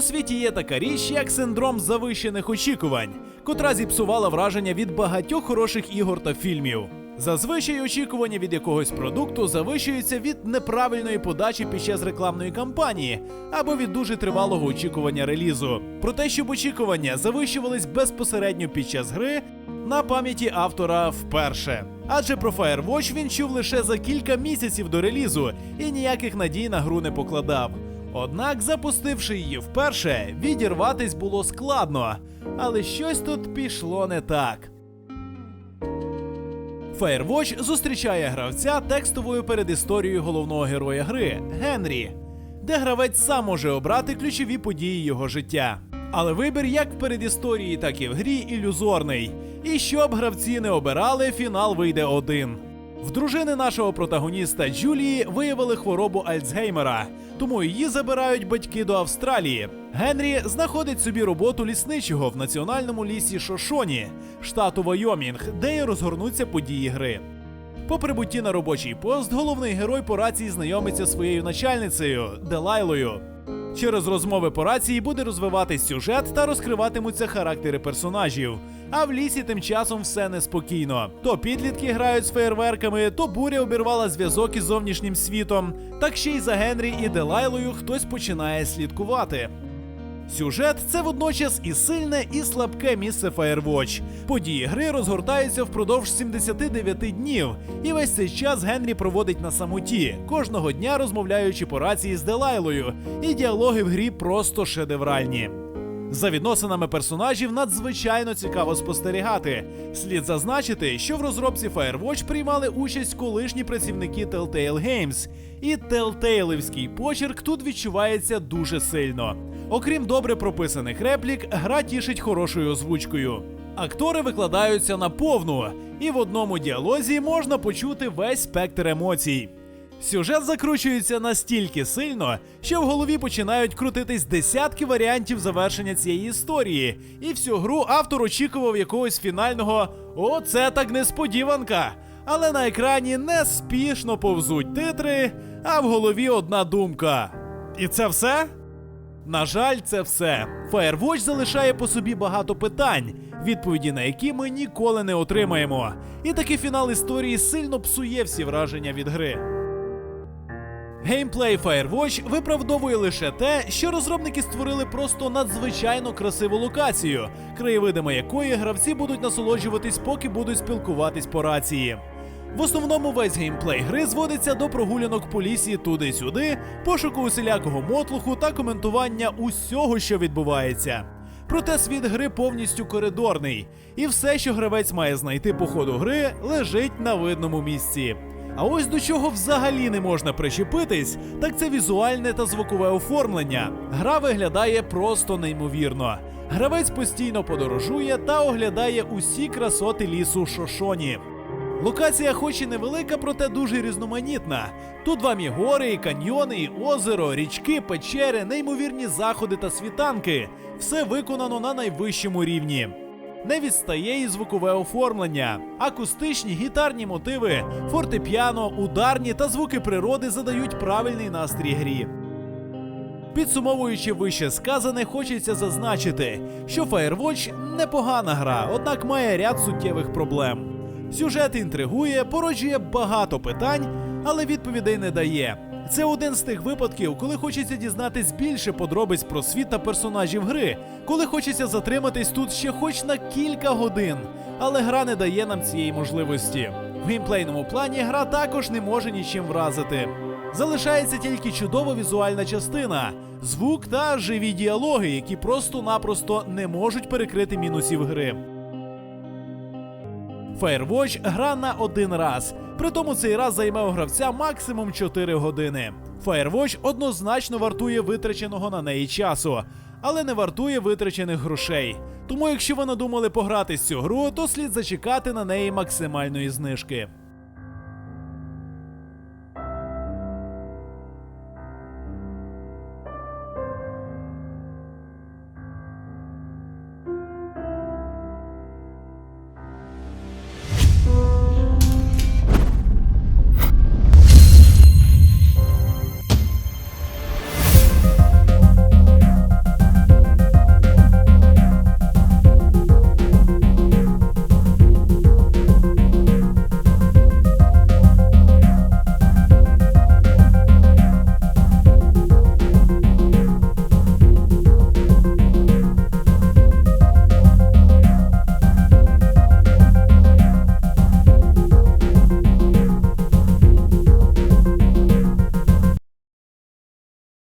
світі є така річ, як синдром завищених очікувань, котра зіпсувала враження від багатьох хороших ігор та фільмів. Зазвичай очікування від якогось продукту завищуються від неправильної подачі під час рекламної кампанії або від дуже тривалого очікування релізу. Про те, щоб очікування завищувались безпосередньо під час гри, на пам'яті автора вперше. Адже про Firewatch він чув лише за кілька місяців до релізу і ніяких надій на гру не покладав. Однак, запустивши її вперше, відірватись було складно, але щось тут пішло не так. Firewatch зустрічає гравця текстовою передісторією головного героя гри Генрі, де гравець сам може обрати ключові події його життя. Але вибір як в передісторії, так і в грі ілюзорний. І щоб гравці не обирали, фінал вийде один. В дружини нашого протагоніста Джулії виявили хворобу Альцгеймера, тому її забирають батьки до Австралії. Генрі знаходить собі роботу лісничого в національному лісі Шошоні, штату Вайомінг, де й розгорнуться події гри. По прибутті на робочий пост головний герой по рації знайомиться зі своєю начальницею Делайлою. Через розмови по рації буде розвиватись сюжет та розкриватимуться характери персонажів. А в лісі тим часом все неспокійно. То підлітки грають з феєрверками, то буря обірвала зв'язок із зовнішнім світом. Так ще й за Генрі і Делайлою хтось починає слідкувати. Сюжет це водночас і сильне, і слабке місце Firewatch. Події гри розгортаються впродовж 79 днів, і весь цей час Генрі проводить на самоті, кожного дня розмовляючи по рації з Делайлою, і діалоги в грі просто шедевральні. За відносинами персонажів надзвичайно цікаво спостерігати. Слід зазначити, що в розробці Firewatch приймали участь колишні працівники Telltale Games, і Telltaleівський почерк тут відчувається дуже сильно. Окрім добре прописаних реплік, гра тішить хорошою озвучкою. Актори викладаються на повну, і в одному діалозі можна почути весь спектр емоцій. Сюжет закручується настільки сильно, що в голові починають крутитись десятки варіантів завершення цієї історії, і всю гру автор очікував якогось фінального «О, це так несподіванка. Але на екрані неспішно повзуть титри, а в голові одна думка. І це все? На жаль, це все. Firewatch залишає по собі багато питань, відповіді на які ми ніколи не отримаємо. І такий фінал історії сильно псує всі враження від гри. Геймплей Firewatch виправдовує лише те, що розробники створили просто надзвичайно красиву локацію, краєвидами якої гравці будуть насолоджуватись, поки будуть спілкуватись по рації. В основному весь геймплей гри зводиться до прогулянок по лісі туди-сюди, пошуку усілякого мотлуху та коментування усього, що відбувається. Проте світ гри повністю коридорний, і все, що гравець має знайти по ходу гри, лежить на видному місці. А ось до чого взагалі не можна причепитись, так це візуальне та звукове оформлення. Гра виглядає просто неймовірно. Гравець постійно подорожує та оглядає усі красоти лісу Шошоні. Локація, хоч і невелика, проте дуже різноманітна. Тут вам і гори, і каньйони, і озеро, річки, печери, неймовірні заходи та світанки. Все виконано на найвищому рівні. Не відстає і звукове оформлення. Акустичні гітарні мотиви, фортепіано, ударні та звуки природи задають правильний настрій грі. Підсумовуючи вище сказане, хочеться зазначити, що Firewatch непогана гра, однак має ряд суттєвих проблем. Сюжет інтригує, породжує багато питань, але відповідей не дає. Це один з тих випадків, коли хочеться дізнатись більше подробиць про світ та персонажів гри, коли хочеться затриматись тут ще хоч на кілька годин, але гра не дає нам цієї можливості. В геймплейному плані гра також не може нічим вразити. Залишається тільки чудова візуальна частина, звук та живі діалоги, які просто-напросто не можуть перекрити мінусів гри. Firewatch гра на один раз. Притому цей раз займе у гравця максимум 4 години. Firewatch однозначно вартує витраченого на неї часу, але не вартує витрачених грошей. Тому, якщо ви надумали пограти з цю гру, то слід зачекати на неї максимальної знижки.